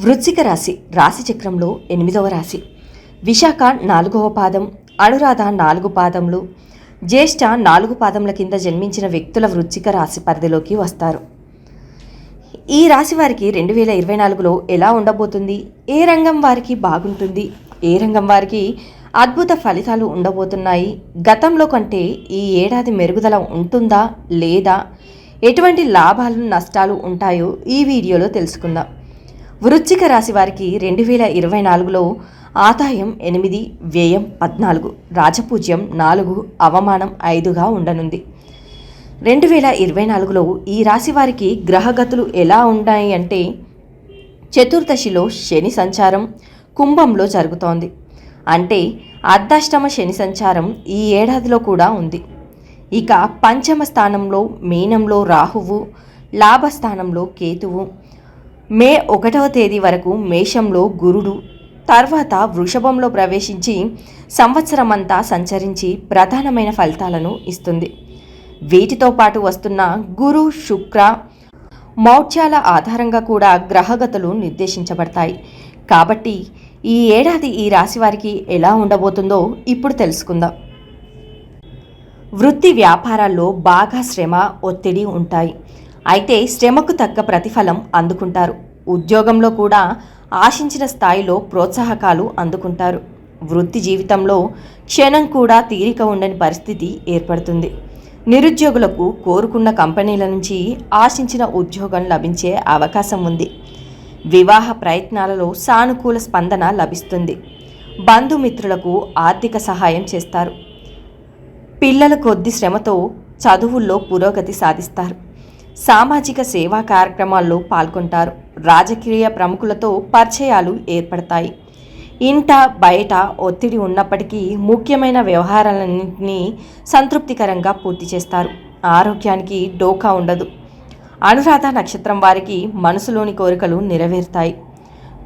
వృశ్చిక రాశి రాశి చక్రంలో ఎనిమిదవ రాశి. విశాఖ నాలుగవ పాదం అనురాధ నాలుగు పాదములు జ్యేష్ఠ నాలుగు పాదముల కింద జన్మించిన వ్యక్తుల వృశ్చిక రాశి పరిధిలోకి వస్తారు. ఈ రాశి వారికి రెండు వేల ఇరవై నాలుగులో ఎలా ఉండబోతుంది? ఏ రంగం వారికి బాగుంటుంది? ఏ రంగం వారికి అద్భుత ఫలితాలు ఉండబోతున్నాయి? గతంలో కంటే ఈ ఏడాది మెరుగుదల ఉంటుందా? లేదా? ఎటువంటి లాభాలు నష్టాలు ఉంటాయో ఈ వీడియోలో తెలుసుకుందాం. వృశ్చిక రాశి వారికి రెండు వేల ఇరవై నాలుగులో ఆదాయం ఎనిమిది వ్యయం పద్నాలుగు రాజపూజ్యం నాలుగు అవమానం ఐదుగా ఉండనుంది. రెండు వేల ఇరవై నాలుగులో ఈ రాశి వారికి గ్రహగతులు ఎలా ఉన్నాయి అంటే చతుర్దశిలో శని సంచారం కుంభంలో జరుగుతోంది. అంటే అర్ధాష్టమ శని సంచారం ఈ ఏడాదిలో కూడా ఉంది. ఇక పంచమ స్థానంలో మీనంలో రాహువు లాభస్థానంలో కేతువు మే ఒకటవ తేదీ వరకు మేషంలో గురుడు తర్వాత వృషభంలో ప్రవేశించి సంవత్సరమంతా సంచరించి ప్రధానమైన ఫలితాలను ఇస్తుంది. వీటితో పాటు వస్తున్న గురు శుక్ర మౌఢ్యాల ఆధారంగా కూడా గ్రహగతులు నిర్దేశించబడతాయి. కాబట్టి ఈ ఏడాది ఈ రాశి వారికి ఎలా ఉండబోతుందో ఇప్పుడు తెలుసుకుందాం. వృత్తి వ్యాపారాల్లో బాగా శ్రమ ఒత్తిడి ఉంటాయి. అయితే శ్రమకు తగ్గ ప్రతిఫలం అందుకుంటారు. ఉద్యోగంలో కూడా ఆశించిన స్థాయిలో ప్రోత్సాహకాలు అందుకుంటారు. వృత్తి జీవితంలో క్షణం కూడా తీరిక ఉండని పరిస్థితి ఏర్పడుతుంది. నిరుద్యోగులకు కోరుకున్న కంపెనీల నుంచి ఆశించిన ఉద్యోగం లభించే అవకాశం ఉంది. వివాహ ప్రయత్నాలలో సానుకూల స్పందన లభిస్తుంది. బంధుమిత్రులకు ఆర్థిక సహాయం చేస్తారు. పిల్లల కొద్ది శ్రమతో చదువుల్లో పురోగతి సాధిస్తారు. సామాజిక సేవా కార్యక్రమాల్లో పాల్గొంటారు. రాజకీయ ప్రముఖులతో పరిచయాలు ఏర్పడతాయి. ఇంట బయట ఒత్తిడి ఉన్నప్పటికీ ముఖ్యమైన వ్యవహారాలన్నింటినీ సంతృప్తికరంగా పూర్తి చేస్తారు. ఆరోగ్యానికి డోకా ఉండదు. అనురాధ నక్షత్రం వారికి మనసులోని కోరికలు నెరవేరుతాయి.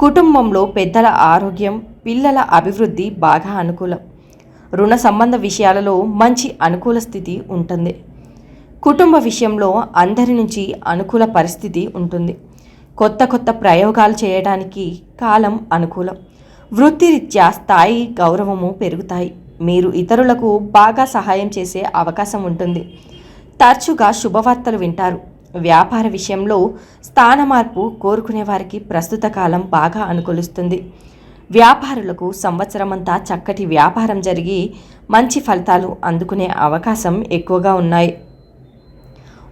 కుటుంబంలో పెద్దల ఆరోగ్యం పిల్లల అభివృద్ధి బాగా అనుకూలం. రుణ సంబంధ విషయాలలో మంచి అనుకూల స్థితి ఉంటుంది. కుటుంబ విషయంలో అందరి నుంచి అనుకూల పరిస్థితి ఉంటుంది. కొత్త కొత్త ప్రయోగాలు చేయడానికి కాలం అనుకూలం. వృత్తిరీత్యా స్థాయి గౌరవము పెరుగుతాయి. మీరు ఇతరులకు బాగా సహాయం చేసే అవకాశం ఉంటుంది. తరచుగా శుభవార్తలు వింటారు. వ్యాపార విషయంలో స్థాన మార్పు కోరుకునే వారికి ప్రస్తుత కాలం బాగా అనుకూలిస్తుంది. వ్యాపారులకు సంవత్సరమంతా చక్కటి వ్యాపారం జరిగి మంచి ఫలితాలు అందుకునే అవకాశం ఎక్కువగా ఉన్నాయి.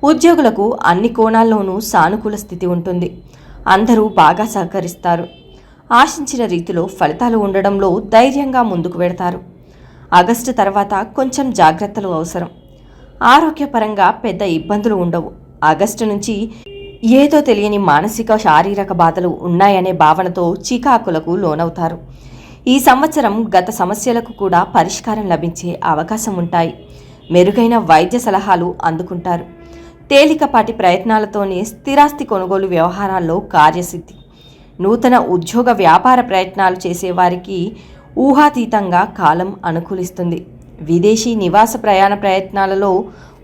ఉద్యోగులకు అన్ని కోణాల్లోనూ సానుకూల స్థితి ఉంటుంది. అందరూ బాగా సహకరిస్తారు. ఆశించిన రీతిలో ఫలితాలు ఉండడంలో ధైర్యంగా ముందుకు వెడతారు. ఆగస్టు తర్వాత కొంచెం జాగ్రత్తలు అవసరం. ఆరోగ్యపరంగా పెద్ద ఇబ్బందులు ఉండవు. ఆగస్టు నుంచి ఏదో తెలియని మానసిక శారీరక బాధలు ఉన్నాయనే భావనతో చికాకులకు లోనవుతారు. ఈ సంవత్సరం గత సమస్యలకు కూడా పరిష్కారం లభించే అవకాశం ఉంటాయి. మెరుగైన వైద్య సలహాలు అందుకుంటారు. తేలికపాటి ప్రయత్నాలతోనే స్థిరాస్తి కొనుగోలు వ్యవహారాల్లో కార్యసిద్ధి. నూతన ఉద్యోగ వ్యాపార ప్రయత్నాలు చేసేవారికి ఊహాతీతంగా కాలం అనుకూలిస్తుంది. విదేశీ నివాస ప్రయాణ ప్రయత్నాలలో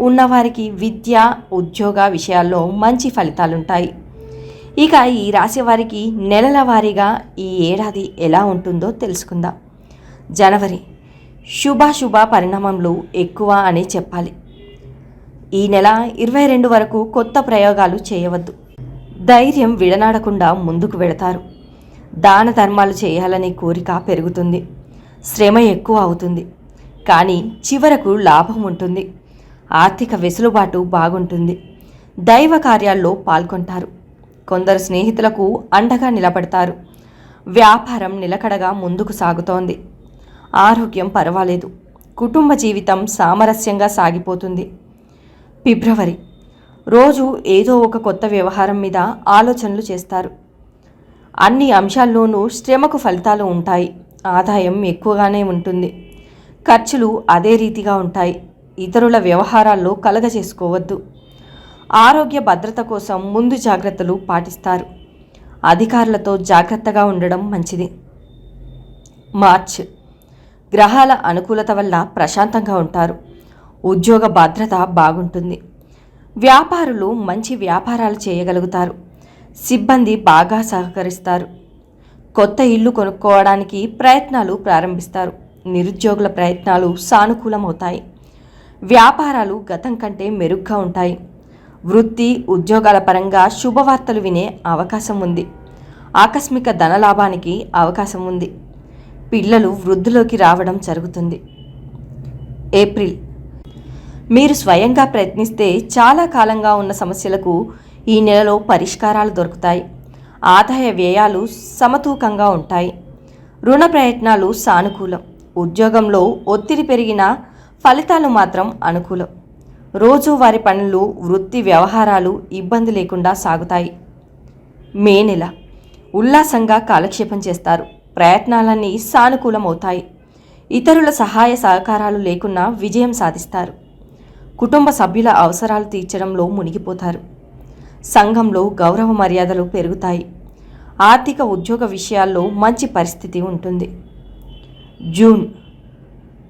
ఉన్నవారికి విద్య ఉద్యోగ విషయాల్లో మంచి ఫలితాలుంటాయి. ఇక ఈ రాశి వారికి నెలల వారీగా ఈ ఏడాది ఎలా ఉంటుందో తెలుసుకుందాం. జనవరి శుభాశుభ పరిణామంలో ఎక్కువ అని చెప్పాలి. ఈ నెల ఇరవై రెండు వరకు కొత్త ప్రయోగాలు చేయవద్దు. ధైర్యం విడనాడకుండా ముందుకు వెడతారు దాన ధర్మాలు చేయాలనే కోరిక పెరుగుతుంది. శ్రమ ఎక్కువ అవుతుంది. కానీ చివరకు లాభం ఉంటుంది. ఆర్థిక వెసులుబాటు బాగుంటుంది. దైవ కార్యాల్లో పాల్గొంటారు. కొందరు స్నేహితులకు అండగా నిలబడతారు. వ్యాపారం నిలకడగా ముందుకు సాగుతోంది. ఆరోగ్యం పర్వాలేదు. కుటుంబ జీవితం సామరస్యంగా సాగిపోతుంది. ఫిబ్రవరి. రోజు ఏదో ఒక కొత్త వ్యవహారం మీద ఆలోచనలు చేస్తారు. అన్ని అంశాల్లోనూ శ్రమకు ఫలితాలు ఉంటాయి. ఆదాయం ఎక్కువగానే ఉంటుంది. ఖర్చులు అదే రీతిగా ఉంటాయి. ఇతరుల వ్యవహారాల్లో కలగజేసుకోవద్దు ఆరోగ్య భద్రత కోసం ముందు జాగ్రత్తలు పాటిస్తారు. అధికారులతో జాగ్రత్తగా ఉండడం మంచిది. మార్చ్. గ్రహాల అనుకూలత వల్ల ప్రశాంతంగా ఉంటారు. ఉద్యోగ భద్రత బాగుంటుంది. వ్యాపారులు మంచి వ్యాపారాలు చేయగలుగుతారు. సిబ్బంది బాగా సహకరిస్తారు. కొత్త ఇల్లు కొనుక్కోవడానికి ప్రయత్నాలు ప్రారంభిస్తారు. నిరుద్యోగుల ప్రయత్నాలు సానుకూలమవుతాయి. వ్యాపారాలు గతం కంటే మెరుగ్గా ఉంటాయి. వృత్తి ఉద్యోగాల పరంగా శుభవార్తలు వినే అవకాశం ఉంది. ఆకస్మిక ధనలాభానికి అవకాశం ఉంది. పిల్లలు వృద్ధిలోకి రావడం జరుగుతుంది. ఏప్రిల్ మీరు స్వయంగా ప్రయత్నిస్తే చాలా కాలంగా ఉన్న సమస్యలకు ఈ నెలలో పరిష్కారాలు దొరుకుతాయి. ఆదాయ వ్యయాలు సమతూకంగా ఉంటాయి. రుణ ప్రయత్నాలు సానుకూలం. ఉద్యోగంలో ఒత్తిడి పెరిగిన ఫలితాలు మాత్రం అనుకూలం. రోజువారి పనులు వృత్తి వ్యవహారాలు ఇబ్బంది లేకుండా సాగుతాయి. మే నెల. ఉల్లాసంగా కాలక్షేపం చేస్తారు. ప్రయత్నాలన్నీ సానుకూలమవుతాయి. ఇతరుల సహాయ సహకారాలు లేకున్నా విజయం సాధిస్తారు. కుటుంబ సభ్యుల అవసరాలు తీర్చడంలో మునిగిపోతారు. సంఘంలో గౌరవ మర్యాదలు పెరుగుతాయి. ఆర్థిక ఉద్యోగ విషయాల్లో మంచి పరిస్థితి ఉంటుంది. జూన్.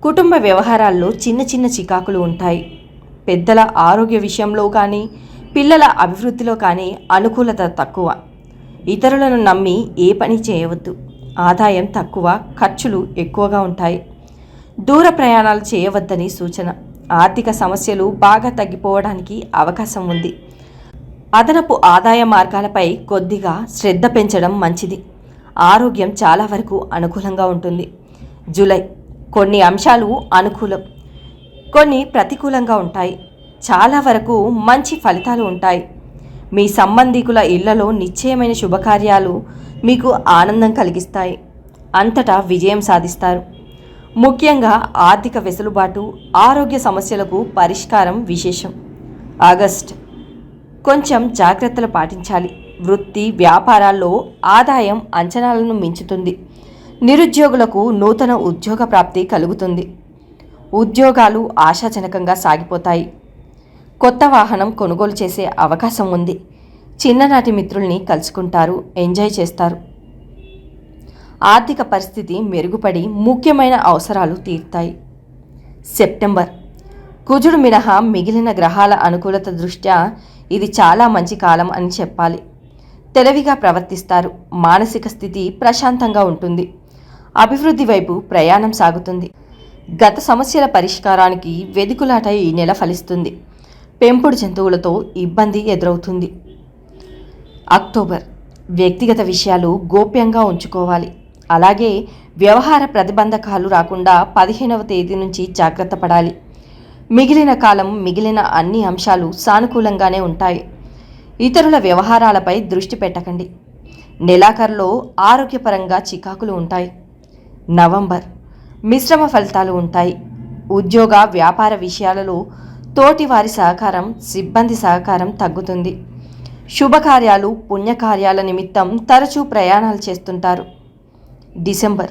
కుటుంబ వ్యవహారాల్లో చిన్న చిన్న చికాకులు ఉంటాయి. పెద్దల ఆరోగ్య విషయంలో కానీ పిల్లల అభివృద్ధిలో కానీ అనుకూలత తక్కువ. ఇతరులను నమ్మి ఏ పని చేయవద్దు. ఆదాయం తక్కువ ఖర్చులు ఎక్కువగా ఉంటాయి. దూర ప్రయాణాలు చేయవద్దని సూచన. ఆర్థిక సమస్యలు బాగా తగ్గిపోవడానికి అవకాశం ఉంది. అదనపు ఆదాయ మార్గాలపై కొద్దిగా శ్రద్ధ పెంచడం మంచిది. ఆరోగ్యం చాలా వరకు అనుకూలంగా ఉంటుంది. జూలై కొన్ని అంశాలు అనుకూలం కొన్ని ప్రతికూలంగా ఉంటాయి. చాలా వరకు మంచి ఫలితాలు ఉంటాయి. మీ సంబంధికుల ఇళ్ళలో నిశ్చయమైన శుభకార్యాలు మీకు ఆనందం కలిగిస్తాయి. అంతటా విజయం సాధిస్తారు. ముఖ్యంగా ఆర్థిక వెసులుబాటు ఆరోగ్య సమస్యలకు పరిష్కారం విశేషం. ఆగస్ట్. కొంచెం జాగ్రత్తలు పాటించాలి. వృత్తి వ్యాపారాల్లో ఆదాయం అంచనాలను మించుతుంది. నిరుద్యోగులకు నూతన ఉద్యోగ ప్రాప్తి కలుగుతుంది. ఉద్యోగాలు ఆశాజనకంగా సాగిపోతాయి. కొత్త వాహనం కొనుగోలు చేసే అవకాశం ఉంది. చిన్ననాటి మిత్రుల్ని కలుసుకుంటారు ఎంజాయ్ చేస్తారు. ఆర్థిక పరిస్థితి మెరుగుపడి ముఖ్యమైన అవసరాలు తీరుతాయి. సెప్టెంబర్. కుజుడు మినహా మిగిలిన గ్రహాల అనుకూలత దృష్ట్యా ఇది చాలా మంచి కాలం అని చెప్పాలి. తెలివిగా ప్రవర్తిస్తారు. మానసిక స్థితి ప్రశాంతంగా ఉంటుంది. అభివృద్ధి వైపు ప్రయాణం సాగుతుంది. గత సమస్యల పరిష్కారానికి వెదుకులాట ఈ నెల ఫలిస్తుంది. పెంపుడు జంతువులతో ఇబ్బంది ఎదురవుతుంది. అక్టోబర్. వ్యక్తిగత విషయాలు గోప్యంగా ఉంచుకోవాలి. అలాగే వ్యవహార ప్రతిబంధకాలు రాకుండా పదిహేనవ తేదీ నుంచి జాగ్రత్త పడాలి. మిగిలిన కాలం మిగిలిన అన్ని అంశాలు సానుకూలంగానే ఉంటాయి. ఇతరుల వ్యవహారాలపై దృష్టి పెట్టకండి. నెలాఖరులో ఆరోగ్యపరంగా చికాకులు ఉంటాయి. నవంబర్ మిశ్రమ ఫలితాలు ఉంటాయి. ఉద్యోగ వ్యాపార విషయాలలో తోటి వారి సహకారం సిబ్బంది సహకారం తగ్గుతుంది. శుభకార్యాలు పుణ్యకార్యాల నిమిత్తం తరచూ ప్రయాణాలు చేస్తుంటారు. డిసెంబర్.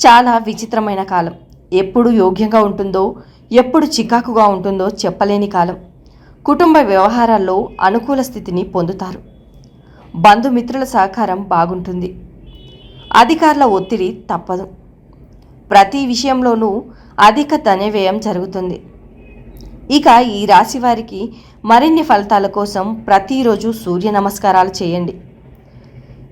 చాలా విచిత్రమైన కాలం. ఎప్పుడు యోగ్యంగా ఉంటుందో ఎప్పుడు చికాకుగా ఉంటుందో చెప్పలేని కాలం. కుటుంబ వ్యవహారాల్లో అనుకూల స్థితిని పొందుతారు. బంధుమిత్రుల సహకారం బాగుంటుంది. అధికారుల ఒత్తిడి తప్పదు. ప్రతి విషయంలోనూ అధిక ధనవ్యయం జరుగుతుంది. ఇక ఈ రాశి వారికి మరిన్ని ఫలితాల కోసం ప్రతిరోజు సూర్య నమస్కారాలు చేయండి.